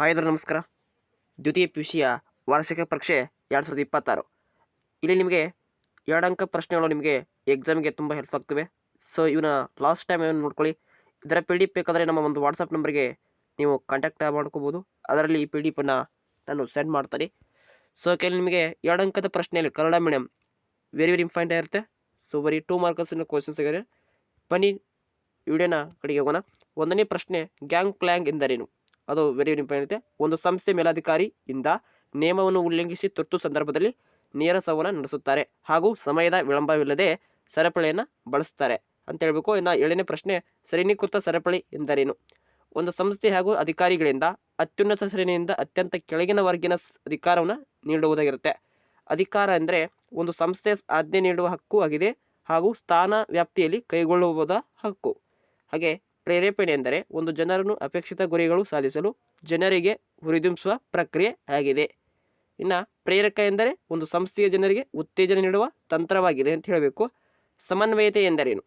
Hi ನಮಸ್ಕಾರ. ದ್ವಿತೀಯ P U ಸಿಯ ವಾರ್ಷಿಕ ಪರೀಕ್ಷೆ ಎರಡು ಸಾವಿರದ ಇಪ್ಪತ್ತಾರು. ಇಲ್ಲಿ ನಿಮಗೆ ಎರಡು ಅಂಕ ಪ್ರಶ್ನೆಗಳು ನಿಮಗೆ ಎಕ್ಸಾಮ್ಗೆ ತುಂಬ ಹೆಲ್ಪ್ ಆಗ್ತವೆ. ಸೊ ಇವನ್ನ ಲಾಸ್ಟ್ ಟೈಮ್ ಏನು ನೋಡ್ಕೊಳ್ಳಿ. ಇದರ ಪಿ ಡಿ ಎಫ್ ಬೇಕಾದರೆ ನಮ್ಮ ಒಂದು ವಾಟ್ಸಪ್ ನಂಬರ್ಗೆ ನೀವು ಕಾಂಟ್ಯಾಕ್ಟ್ ಮಾಡ್ಕೋಬೋದು. ಅದರಲ್ಲಿ ಈ ಪಿ ಡಿ ಎಫನ್ನು ನಾನು ಸೆಂಡ್ ಮಾಡ್ತೀನಿ. ಸೊ ಕೆಲವು ನಿಮಗೆ ಎರಡು ಅಂಕದ ಪ್ರಶ್ನೆಯಲ್ಲಿ Kannada medium very very important ಆಗಿರುತ್ತೆ ಸೊ ಬರೀ ಟೂ ಮಾರ್ಕರ್ಸಿನ ಕ್ವಶನ್ಸ್ ಸಿಗಿದೆ ಬನ್ನಿ. ವಿಡಿಯೋನ ಕಡೆಗೆ ಹೋಗೋಣ. ಒಂದನೇ ಪ್ರಶ್ನೆ ಗ್ಯಾಂಗ್ ಪ್ಲ್ಯಾಂಗ್ ಎಂದರೇನು? ಅದು ವೆರಿ ಇಂಪಾರ್ಟೆಂಟ್ ಇದೆ ಒಂದು ಸಂಸ್ಥೆ ಮೇಲಾಧಿಕಾರಿಯಿಂದ ನಿಯಮವನ್ನು ಉಲ್ಲಂಘಿಸಿ ತುರ್ತು ಸಂದರ್ಭದಲ್ಲಿ ನೇರ ಸಂವಹನ ನಡೆಸುತ್ತಾರೆ ಹಾಗೂ ಸಮಯದ ವಿಳಂಬವಿಲ್ಲದೆ ಸರಪಳಿಯನ್ನು ಬಳಸ್ತಾರೆ ಅಂತ ಹೇಳ್ಬೇಕು. ಇನ್ನು ಏಳನೇ ಪ್ರಶ್ನೆ ಶ್ರೇಣೀಕೃತ ಸರಪಳಿ ಎಂದರೇನು? ಒಂದು ಸಂಸ್ಥೆ ಹಾಗೂ ಅಧಿಕಾರಿಗಳಿಂದ ಅತ್ಯುನ್ನತ ಶ್ರೇಣಿಯಿಂದ ಅತ್ಯಂತ ಕೆಳಗಿನ ವರ್ಗಿನ ಅಧಿಕಾರವನ್ನು ನೀಡುವುದಾಗಿರುತ್ತೆ. ಅಧಿಕಾರ ಅಂದರೆ ಒಂದು ಸಂಸ್ಥೆ ಆಜ್ಞೆ ನೀಡುವ ಹಕ್ಕು ಆಗಿದೆ ಹಾಗೂ ಸ್ಥಾನ ವ್ಯಾಪ್ತಿಯಲ್ಲಿ ಕೈಗೊಳ್ಳುವುದ ಹಕ್ಕು. ಹಾಗೆ ಪ್ರೇರೇಪಣೆ ಎಂದರೆ ಒಂದು ಜನರನ್ನು ಅಪೇಕ್ಷಿತ ಗುರಿಗಳು ಸಾಧಿಸಲು ಜನರಿಗೆ ಹುರಿದುಂಬಿಸುವ ಪ್ರಕ್ರಿಯೆ ಆಗಿದೆ. ಇನ್ನು ಪ್ರೇರಕ ಎಂದರೆ ಒಂದು ಸಂಸ್ಥೆಯ ಜನರಿಗೆ ಉತ್ತೇಜನ ನೀಡುವ ತಂತ್ರವಾಗಿದೆ ಅಂತ ಹೇಳಬೇಕು. ಸಮನ್ವಯತೆ ಎಂದರೇನು?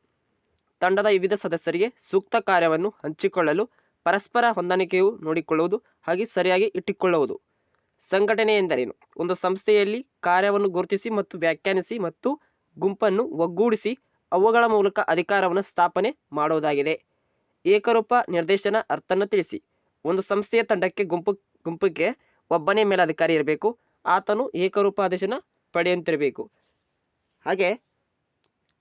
ತಂಡದ ವಿವಿಧ ಸದಸ್ಯರಿಗೆ ಸೂಕ್ತ ಕಾರ್ಯವನ್ನು ಹಂಚಿಕೊಳ್ಳಲು ಪರಸ್ಪರ ಹೊಂದಾಣಿಕೆಯು ನೋಡಿಕೊಳ್ಳುವುದು ಹಾಗೆ ಸರಿಯಾಗಿ ಇಟ್ಟುಕೊಳ್ಳುವುದು. ಸಂಘಟನೆ ಎಂದರೇನು? ಒಂದು ಸಂಸ್ಥೆಯಲ್ಲಿ ಕಾರ್ಯವನ್ನು ಗುರುತಿಸಿ ಮತ್ತು ವ್ಯಾಖ್ಯಾನಿಸಿ ಮತ್ತು ಗುಂಪನ್ನು ಒಗ್ಗೂಡಿಸಿ ಅವುಗಳ ಮೂಲಕ ಅಧಿಕಾರವನ್ನು ಸ್ಥಾಪನೆ ಮಾಡುವುದಾಗಿದೆ. ಏಕರೂಪ ನಿರ್ದೇಶನ ಅರ್ಥನ ತಿಳಿಸಿ. ಒಂದು ಸಂಸ್ಥೆಯ ತಂಡಕ್ಕೆ ಗುಂಪು, ಗುಂಪಿಗೆ ಒಬ್ಬನೇ ಮೇಲಾಧಿಕಾರಿ ಇರಬೇಕು. ಆತನು ಏಕರೂಪ ಆದೇಶನ ಪಡೆಯುತ್ತಿರಬೇಕು ಹಾಗೆ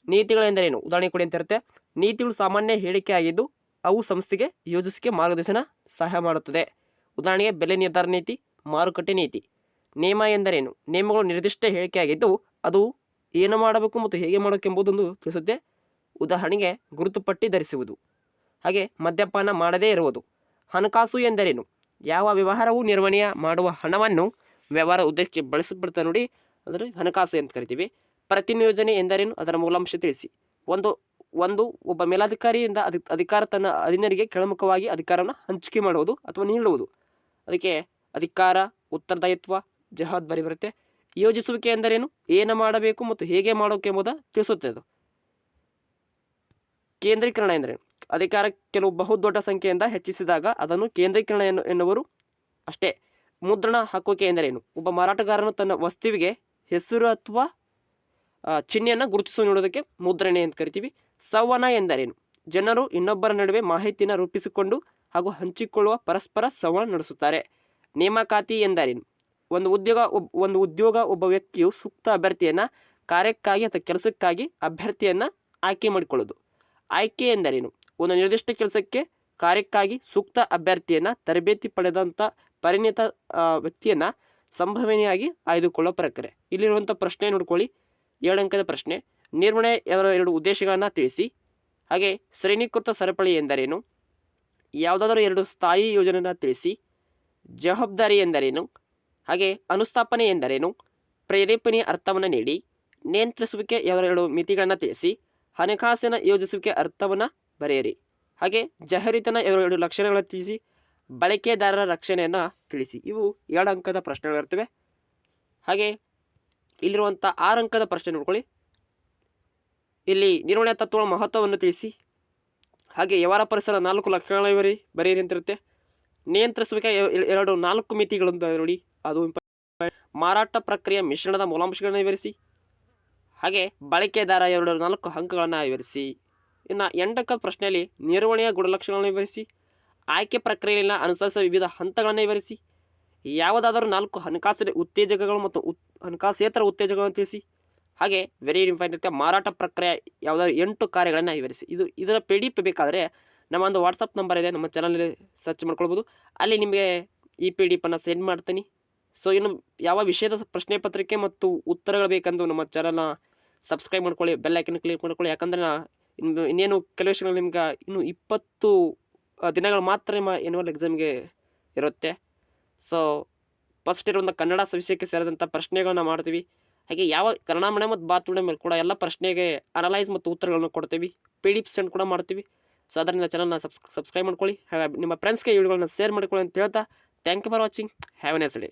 ನೀತಿಗಳೆಂದರೇನು ಉದಾಹರಣೆ ಕೊಡಿ ಅಂತ ಇರುತ್ತೆ. ನೀತಿಗಳು ಸಾಮಾನ್ಯ ಹೇಳಿಕೆ ಆಗಿದ್ದು ಅವು ಸಂಸ್ಥೆಗೆ ಯೋಜಿಸಿಕೆ ಮಾರ್ಗದರ್ಶನ ಸಹಾಯ ಮಾಡುತ್ತದೆ. ಉದಾಹರಣೆಗೆ ಬೆಲೆ ನಿರ್ಧಾರ ನೀತಿ, ಮಾರುಕಟ್ಟೆ ನೀತಿ. ನಿಯಮ ಎಂದರೇನು? ನಿಯಮಗಳು ನಿರ್ದಿಷ್ಟ ಹೇಳಿಕೆ ಆಗಿದ್ದು ಅದು ಏನು ಮಾಡಬೇಕು ಮತ್ತು ಹೇಗೆ ಮಾಡಬೇಕೆಂಬುದೊಂದು ತಿಳಿಸುತ್ತೆ. ಉದಾಹರಣೆಗೆ ಗುರುತುಪಟ್ಟಿ ಧರಿಸುವುದು. ಹಾಗೆ ಮದ್ಯಪಾನ ಮಾಡದೇ ಇರುವುದು. ಹಣಕಾಸು ಎಂದರೇನು? ಯಾವ ವ್ಯವಹಾರವು ನಿರ್ವಹಣೆಯ ಮಾಡುವ ಹಣವನ್ನು ವ್ಯವಹಾರ ಉದ್ದೇಶಕ್ಕೆ ಬಳಸಿಬಿಡ್ತ ನೋಡಿ. ಅದರ ಹಣಕಾಸು ಅಂತ ಕರಿತೀವಿ. ಪ್ರತಿನಿಯೋಜನೆ ಎಂದರೇನು? ಅದರ ಮೂಲಾಂಶ ತಿಳಿಸಿ. ಒಂದು ಒಂದು ಒಬ್ಬ ಮೇಲಾಧಿಕಾರಿಯಿಂದ ಅಧಿ, ಅಧಿಕಾರ ತನ್ನ ಅಧೀನರಿಗೆ ಕೆಳಮುಖವಾಗಿ ಅಧಿಕಾರವನ್ನು ಹಂಚಿಕೆ ಮಾಡುವುದು ಅಥವಾ ನೀಡುವುದು. ಅದಕ್ಕೆ ಅಧಿಕಾರ, ಉತ್ತರದಾಯಿತ್ವ ಜವಾಬ್ದಾರಿ ಬರುತ್ತೆ. ಯೋಜಿಸುವಿಕೆ ಎಂದರೇನು? ಏನು ಮಾಡಬೇಕು ಮತ್ತು ಹೇಗೆ ಮಾಡೋಕೆ ಎಂಬುದ ತಿಳಿಸುತ್ತೆ ಅದು. ಕೇಂದ್ರೀಕರಣ ಎಂದರೇನು? ಅಧಿಕಾರ ಕೆಲವು ಬಹುದೊಡ್ಡ ಸಂಖ್ಯೆಯಿಂದ ಹೆಚ್ಚಿಸಿದಾಗ ಅದನ್ನು ಕೇಂದ್ರೀಕರಣ ಎನ್ನು, ಎನ್ನುವರು ಅಷ್ಟೇ. ಮುದ್ರಣ ಹಾಕೋಕೆ ಎಂದರೇನು? ಒಬ್ಬ ಮಾರಾಟಗಾರನು ತನ್ನ ವಸ್ತುವಿಗೆ ಹೆಸರು ಅಥವಾ ಚಿಹ್ನೆಯನ್ನು ಗುರುತಿಸಿ ನೋಡೋದಕ್ಕೆ ಮುದ್ರಣೆ ಅಂತ ಕರಿತೀವಿ. ಸಂವಹನ ಎಂದರೇನು? ಜನರು ಇನ್ನೊಬ್ಬರ ನಡುವೆ ಮಾಹಿತಿಯನ್ನು ರೂಪಿಸಿಕೊಂಡು ಹಾಗೂ ಹಂಚಿಕೊಳ್ಳುವ ಪರಸ್ಪರ ಸಂವಹನ ನಡೆಸುತ್ತಾರೆ. ನೇಮಕಾತಿ ಎಂದರೇನು? ಒಂದು ಉದ್ಯೋಗ ಒಬ್, ಒಂದು ಉದ್ಯೋಗ ಒಬ್ಬ ವ್ಯಕ್ತಿಯು ಸೂಕ್ತ ಅಭ್ಯರ್ಥಿಯನ್ನು, ಕಾರ್ಯಕ್ಕಾಗಿ ಅಥವಾ ಕೆಲಸಕ್ಕಾಗಿ ಅಭ್ಯರ್ಥಿಯನ್ನು ಆಯ್ಕೆ ಮಾಡಿಕೊಳ್ಳೋದು ಆಯ್ಕೆ ಎಂದರೇನು? ಒಂದು ನಿರ್ದಿಷ್ಟ ಕೆಲಸಕ್ಕೆ ಕಾರ್ಯಕ್ಕಾಗಿ ಸೂಕ್ತ ಅಭ್ಯರ್ಥಿಯನ್ನು, ತರಬೇತಿ ಪಡೆದಂಥ ಪರಿಣಿತ ವ್ಯಕ್ತಿಯನ್ನು ಸಂಭವನೀಯಾಗಿ ಆಯ್ದುಕೊಳ್ಳೋ ಪ್ರಕ್ರಿಯೆ. ಇಲ್ಲಿರುವಂಥ ಪ್ರಶ್ನೆ ನೋಡ್ಕೊಳ್ಳಿ. ಏಳು ಅಂಕದ ಪ್ರಶ್ನೆ. ನಿರ್ವಹಣೆ ಅದರ ಎರಡು ಉದ್ದೇಶಗಳನ್ನು ತಿಳಿಸಿ. ಹಾಗೆ ಶ್ರೇಣೀಕೃತ ಸರಪಳಿ ಎಂದರೇನು? ಯಾವುದಾದರೂ ಎರಡು ಸ್ಥಾಯಿ ಯೋಜನೆಯನ್ನು ತಿಳಿಸಿ. ಜವಾಬ್ದಾರಿ ಎಂದರೇನು? ಹಾಗೆ ಅನುಸ್ಥಾಪನೆ ಎಂದರೇನು? ಪ್ರೇರೇಪಣೆಯ ಅರ್ಥವನ್ನು ನೀಡಿ. ನಿಯಂತ್ರಿಸುವಿಕೆ ಎರಡು ಮಿತಿಗಳನ್ನು ತಿಳಿಸಿ. ಹಣಕಾಸಿನ ಯೋಜಿಸುವಿಕೆ ಅರ್ಥವನ್ನು ಬರೆಯಿರಿ. ಹಾಗೆ ಜಹರಿತನ ಎರಡು ಲಕ್ಷಣಗಳನ್ನು ತಿಳಿಸಿ, ಬಳಕೆದಾರರ ರಕ್ಷಣೆಯನ್ನು ತಿಳಿಸಿ. ಇವು ಎರಡು ಅಂಕದ ಪ್ರಶ್ನೆಗಳಿರ್ತವೆ ಹಾಗೆ ಇಲ್ಲಿರುವಂಥ ಆರು ಅಂಕದ ಪ್ರಶ್ನೆ ನೋಡ್ಕೊಳ್ಳಿ. ಇಲ್ಲಿ ನಿರ್ವಹಣೆ ತತ್ವಗಳ ಮಹತ್ವವನ್ನು ತಿಳಿಸಿ. ಹಾಗೆ ವ್ಯವಹಾರ ಪರಿಸರ ನಾಲ್ಕು ಲಕ್ಷಣಗಳ ಬರಿ ಬರೆಯಿರಿ ಅಂತಿರುತ್ತೆ. ನಿಯಂತ್ರಿಸುವಿಕೆ ಎರಡು, ನಾಲ್ಕು ಮಿತಿಗಳು ಅಂತ ನೋಡಿ. ಅದು ಮಾರಾಟ ಪ್ರಕ್ರಿಯೆ ಮಿಶ್ರಣದ ಮೂಲಾಂಶಗಳನ್ನು ವಿವರಿಸಿ. ಹಾಗೆ ಬಳಕೆದಾರ ಎರಡು, ನಾಲ್ಕು ಅಂಕಗಳನ್ನು ವಿವರಿಸಿ. ಇನ್ನು ಎಂಟಕ್ಕ ಪ್ರಶ್ನೆಯಲ್ಲಿ ನಿರ್ವಹಣೆಯ ಗುಣಲಕ್ಷಣಗಳನ್ನು ವಿವರಿಸಿ, ಆಯ್ಕೆ ಪ್ರಕ್ರಿಯೆಯಲ್ಲಿನ ಅನುಸರಿಸುವ ವಿವಿಧ ಹಂತಗಳನ್ನು ವಿವರಿಸಿ, ಯಾವುದಾದರೂ ನಾಲ್ಕು ಹಣಕಾಸಿನ ಉತ್ತೇಜಕಗಳು ಮತ್ತು ಉತ್, ಹಣಕಾಸೇತರ ಉತ್ತೇಜಕಗಳನ್ನು ತಿಳಿಸಿ, ಹಾಗೆ ವೆರಿ ಇಂಪಾರ್ಟೆಂಟ್ ಮಾರಾಟ ಪ್ರಕ್ರಿಯೆ ಯಾವುದಾದ್ರು ಎಂಟು ಕಾರ್ಯಗಳನ್ನು ವಿವರಿಸಿ. ಇದು, ಇದರ ಪಿ ಡಿ ಪಿ ಬೇಕಾದರೆ ನಮ್ಮ ಒಂದು ವಾಟ್ಸಪ್ ನಂಬರ್ ಇದೆ, ನಮ್ಮ ಚಾನಲಲ್ಲಿ ಸರ್ಚ್ ಮಾಡ್ಕೊಳ್ಬೋದು. ಅಲ್ಲಿ ನಿಮಗೆ ಈ ಪಿ ಡಿ ಸೆಂಡ್ ಮಾಡ್ತೀನಿ. ಸೊ ಇನ್ನು ಯಾವ ವಿಷಯದ ಪ್ರಶ್ನೆ ಪತ್ರಿಕೆ ಮತ್ತು ಉತ್ತರಗಳು ಬೇಕೆಂದು ನಮ್ಮ ಚಾನಲ್ನ ಸಬ್ಸ್ಕ್ರೈಬ್ ಮಾಡ್ಕೊಳ್ಳಿ ಬೆಲ್ ಐಕನ್ ಕ್ಲಿಕ್ ಮಾಡ್ಕೊಳ್ಳಿ. ಯಾಕಂದರೆ ನಾ ಇನ್ನು ಇನ್ನೇನು ಕೆಲವು ವಿಷಯಗಳು ನಿಮ್ಗೆ ಇನ್ನು ಇಪ್ಪತ್ತು ದಿನಗಳು ಮಾತ್ರ ನಿಮ್ಮ ಎನ್ಯುವಲ್ ಎಕ್ಸಾಮ್ಗೆ ಇರುತ್ತೆ. ಸೊ ಫಸ್ಟ್ ಇರುವಂಥ ಕನ್ನಡ ವಿಷಯಕ್ಕೆ ಸೇರಿದಂಥ ಪ್ರಶ್ನೆಗಳನ್ನ ಮಾಡ್ತೀವಿ. ಹಾಗೆ ಯಾವ ಕನ್ನಡ ಮನೆ ಮತ್ತು ಬಾತ್ ಮೇಲೆ ಕೂಡ ಎಲ್ಲ ಪ್ರಶ್ನೆಗೆ ಅನಲೈಸ್ ಮತ್ತು ಉತ್ತರಗಳನ್ನು ಕೊಡ್ತೀವಿ. ಪಿ ಡಿ ಸೆಂಡ್ ಕೂಡ ಮಾಡ್ತೀವಿ. ಸೊ ಅದರಿಂದ ಚಾನಲ್ನ ಸಬ್ಸ್ ಸಬ್ಸ್ಕ್ರೈಬ್ ಮಾಡ್ಕೊಳ್ಳಿ. ನಿಮ್ಮ ಫ್ರೆಂಡ್ಸ್ಗೆ ವಿಡಿಯೋಗಳನ್ನ ಶೇರ್ ಮಾಡ್ಕೊಳ್ಳಿ ಅಂತ ಹೇಳ್ತಾ thank you for watching have a nice day